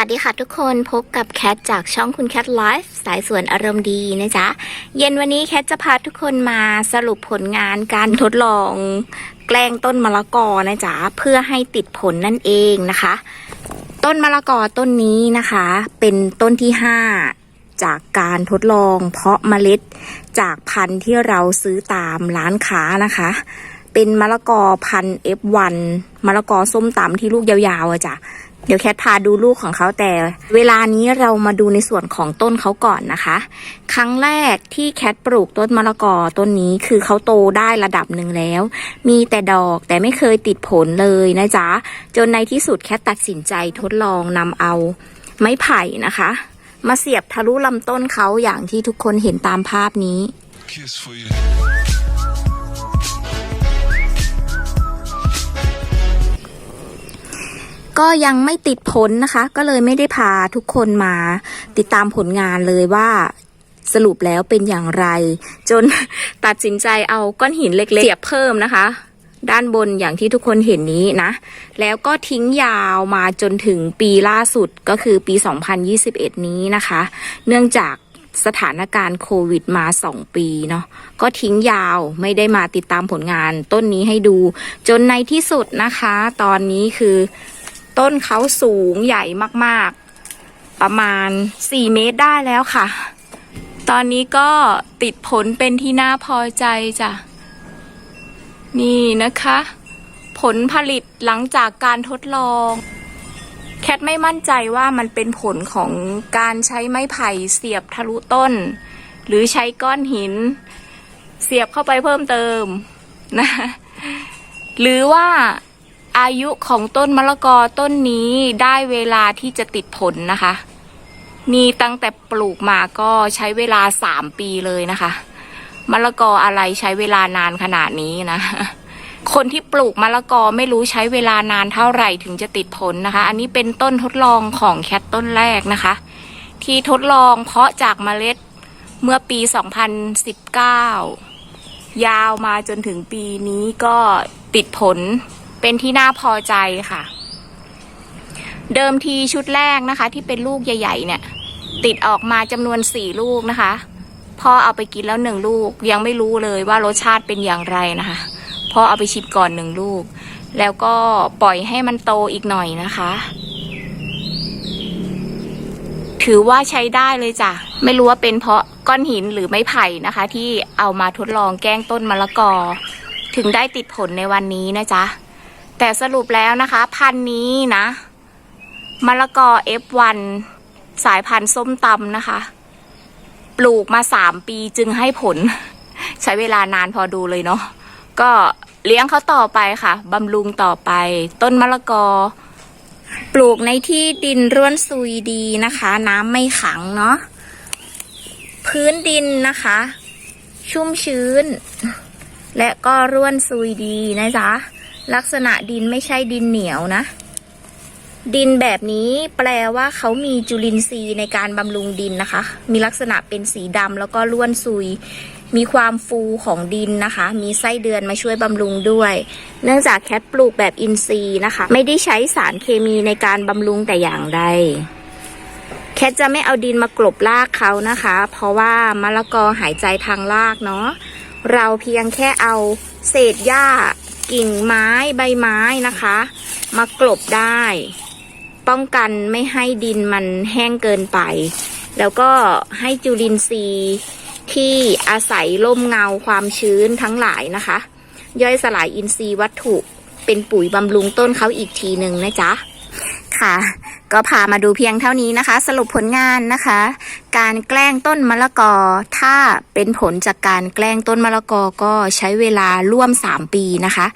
วัสดีค่ะทุกคนพบกับแคทจากช่องคุณแคทไลฟ์สายสวนอารมณ์ดีนะจ๊ะ เย็นวันนี้แคทจะพาทุกคนมาสรุปผลงานการทดลอง แกล้งต้นมะละกอนะจ๊ะ เพื่อให้ติดผลนั่นเองนะคะ ต้นมะละกอต้นนี้นะคะ เป็นต้นที่ 5 จากการทดลอง เพาะเมล็ดจากพันธุ์ที่เราซื้อตามร้านค้านะคะ เป็นมะละกอพันธุ์ F1 มะละกอส้มตำที่ลูกยาวๆอะจ้ะ เดี๋ยวแคทพาดูลูกของเขาแต่ เวลานี้เรามาดูในส่วนของต้นเขาก่อนนะคะ ครั้งแรกที่แคทปลูกต้นมะละกอต้นนี้คือเขาโตได้ระดับหนึ่งแล้ว มีแต่ดอกแต่ไม่เคยติดผลเลยนะจ๊ะ จนในที่สุดแคทตัดสินใจทดลองนำเอาไม้ไผ่นะคะ มาเสียบทะลุลำต้นเขาอย่างที่ทุกคนเห็นตามภาพนี้ Kiss for you. ก็ยังไม่ติดผลนะคะ ก็เลยไม่ได้พาทุกคนมาติดตามผลงานเลยว่าสรุปแล้วเป็นอย่างไร จนตัดสินใจเอาก้อนหินเล็กๆเสียบเพิ่มนะคะ ด้านบนอย่างที่ทุกคนเห็นนี้นะ แล้วก็ทิ้งยาวมาจนถึงปีล่าสุดก็คือปี 2021 นี้นะคะ เนื่องจากสถานการณ์โควิดมา 2 ปีเนาะก็ทิ้งยาวไม่ได้มาติดตามผลงานต้นนี้ให้ดู จนในที่สุดนะคะ ตอนนี้คือ ต้นเขาสูงใหญ่มากๆ ประมาณ 4 เมตรได้แล้วค่ะ ตอนนี้ก็ติดผลเป็นที่น่าพอใจจ้ะ นี่นะคะ ผลผลิตหลังจากการทดลอง แคทไม่มั่นใจว่ามันเป็นผลของการใช้ไม้ไผ่เสียบทะลุต้น หรือใช้ก้อนหิน เสียบเข้าไปเพิ่มเติมนะหรือว่า อายุของต้นมะละกอต้นนี้ได้เวลาที่จะติดผลนะคะ นี่ตั้งแต่ปลูกมาก็ใช้เวลาสามปีเลยนะคะ มะละกออะไรใช้เวลานานขนาดนี้นะ คนที่ปลูกมะละกอไม่รู้ใช้เวลานานเท่าไหร่ถึงจะติดผลนะคะ อันนี้เป็นต้นทดลองของแคทต้นแรกนะคะ ที่ทดลองเพาะจากเมล็ดเมื่อปี 2019 ยาวมาจนถึงปีนี้ก็ติดผล เป็นที่น่าพอใจค่ะ เดิมทีชุดแรกนะคะ ที่เป็นลูกใหญ่ ๆ เนี่ย ติดออกมาจำนวนสี่ลูกนะคะพ่อเอาไปกินแล้วหนึ่งลูกยังไม่รู้เลยว่ารสชาติเป็นอย่างไรนะคะพ่อเอาไปชิมก่อนหนึ่งลูก แล้วก็ปล่อยให้มันโตอีกหน่อยนะคะ ถือว่าใช้ได้เลยจ้ะไม่รู้ว่าเป็นเพราะก้อนหินหรือไม้ไผ่นะคะ ที่เอามาทดลองแกล้งต้นมะละกอ ถึงได้ติดผลในวันนี้นะจ๊ะ แต่สรุปแล้วนะคะ พันนี้นะ มะละกอ F1 สายพันธุ์ส้มตำนะคะ ปลูกมาสามปีจึงให้ผล ใช้เวลานานพอดูเลยเนาะก็เลี้ยงเขาต่อไปค่ะบำรุงต่อไป ต้นมะละกอ ปลูกในที่ดินร่วนซุยดีนะคะ น้ำไม่ขังเนาะพื้นดินนะคะ ชุ่มชื้น และก็ร่วนซุยดีนะจ๊ะ ลักษณะดินไม่ใช่ดินเหนียวนะ ดินแบบนี้แปลว่าเขามีจุลินทรีย์ในการบำรุงดินนะคะ มีลักษณะเป็นสีดำแล้วก็ร่วนซุย มีความฟูของดินนะคะ มีไส้เดือนมาช่วยบำรุงด้วย เนื่องจากแคทปลูกแบบอินทรีย์นะคะ ไม่ได้ใช้สารเคมีในการบำรุงแต่อย่างใดแคทจะไม่เอาดินมากลบรากเขานะคะ เพราะว่ามะละกอหายใจทางรากเนาะเราเพียงแค่เอาเศษหญ้า กิ่งไม้ใบไม้นะคะ มากลบได้ ป้องกันไม่ให้ดินมันแห้งเกินไป แล้วก็ให้จุลินทรีย์ที่อาศัยร่มเงาความชื้นทั้งหลายนะคะ ย่อยสลายอินทรีย์วัตถุเป็นปุ๋ยบำรุงต้นเขาอีกทีหนึ่งนะจ๊ะค่ะ ก็พามาดูเพียงเท่านี้นะคะ สรุปผลงานนะคะ การแกล้งต้นมะละกอ ถ้าเป็นผลจากการแกล้งต้นมะละกอก็ใช้เวลาร่วม 3 ปีนะคะ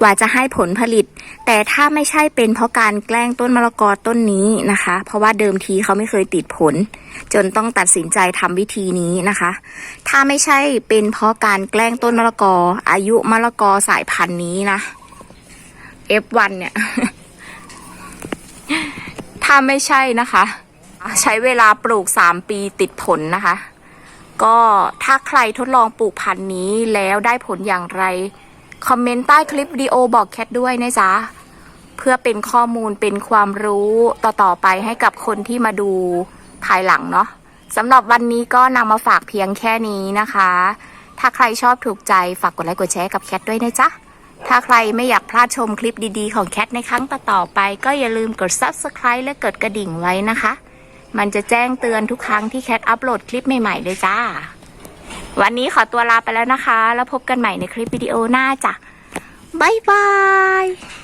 กว่าจะให้ผลผลิต แต่ถ้าไม่ใช่เป็นเพราะการแกล้งต้นมะละกอต้นนี้นะคะ เพราะว่าเดิมทีเขาไม่เคยติดผล จนต้องตัดสินใจทำวิธีนี้นะคะ ถ้าไม่ใช่เป็นเพราะการแกล้งต้นมะละกอ อายุมะละกอสายพันธุ์นี้นะ F1 เนี่ย ถ้าไม่ใช่นะคะ ใช้เวลาปลูก 3 ปีติดผลนะคะ ก็ถ้าใครทดลองปลูกพันธุ์นี้แล้วได้ผลอย่างไร คอมเมนต์ใต้คลิปวิดีโอบอกแคทด้วยนะจ๊ะ เพื่อเป็นข้อมูลเป็นความรู้ต่อๆไปให้กับคนที่มาดูภายหลังเนาะสำหรับวันนี้ก็นำมาฝากเพียงแค่นี้นะคะ ถ้าใครชอบถูกใจฝากกดไลค์กดแชร์กับแคทด้วยนะจ๊ะ ถ้าใครไม่อยากพลาดชมคลิปดีๆ ของแคทในครั้งต่อๆไป ก็อย่าลืมกด subscribe และกดกระดิ่งไว้นะคะ มันจะแจ้งเตือนทุกครั้งที่แคทอัปโหลดคลิปใหม่ๆเลยจ้า วันนี้ขอตัวลาไปแล้วนะคะ แล้วพบกันใหม่ในคลิปวิดีโอหน้าจ้ะบ๊ายบาย